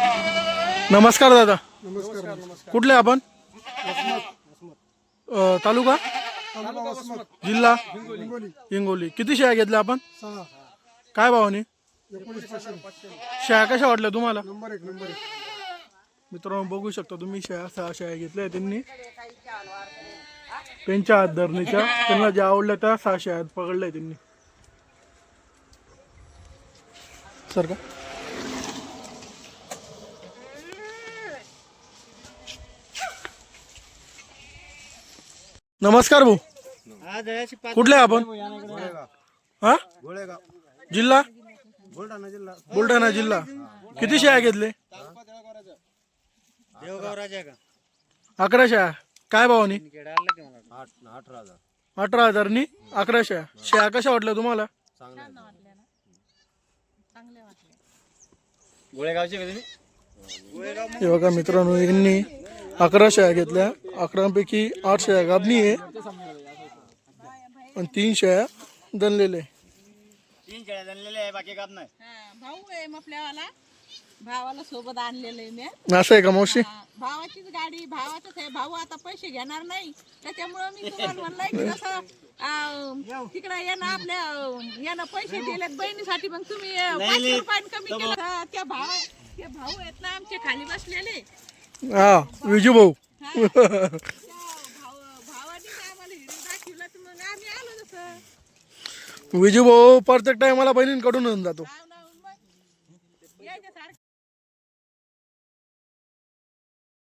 नमस्कार दादा. नमस्कार. नमस्कार कुठले आपण? अ, तालुका? जिल्हा? हिंगोली. हिंगोली. किती शेळ्या घेतल्या आपण? सहा. काय भावाने? एकोणीस पाचशे. शेळ्या कशा वाटल्या तुम्हाला? नंबर एक नंबर एक. मित्रांनो बघू शकता तुम्ही शेळ्या सहा शेळ्या घेतल्या त्यांनी. त्यांच्या हात धरणीच्या त्यांना ज्या आवडल्या त्या सहा शेळ्या पकडल्या त्यांनी. सर का? नमस्कार भाऊ. कुठले आपण? हा? गोळेगाव जिल्हा? बुलढाणा जिल्हा. बुलढाणा जिल्हा किती शेळ्या घेतले? अकरा शेळ्या काय भावानी? अठरा हजार अठरा हजारनी अकरा शेळ्या शेळ्या कशा वाटल्या तुम्हाला? गोळेगावचे बघा मित्रांनो यांनी अकरा शेळ्या घेतल्या. अकरापैकी आठ शेळ्या गाबणी आहे आणि तीन शेळ्या दणलेले तीन आहे बाकी नाही। भाऊ आहे आपल्यावाला भावाला सोबत आणलेलं आहे मी असं आहे का मावशी? हा, भावाचीच गाडी भावाचंच आहे. भाऊ आता पैसे घेणार नाही. त्याच्यामुळं मी तुम्हाला म्हणलंय की कसं तिकडे येणं आपल्या यानं पैसे दिलेत बहिणीसाठी मग तुम्ही अं, पाचशे रुपयाने कमी केलं. तर त्या भाव ते भाऊ आहेत ना आमचे खाली बसलेले. हा विजू भाऊ. विजू भाऊ प्रत्येक टाइमाला बहिणींकडून जातो.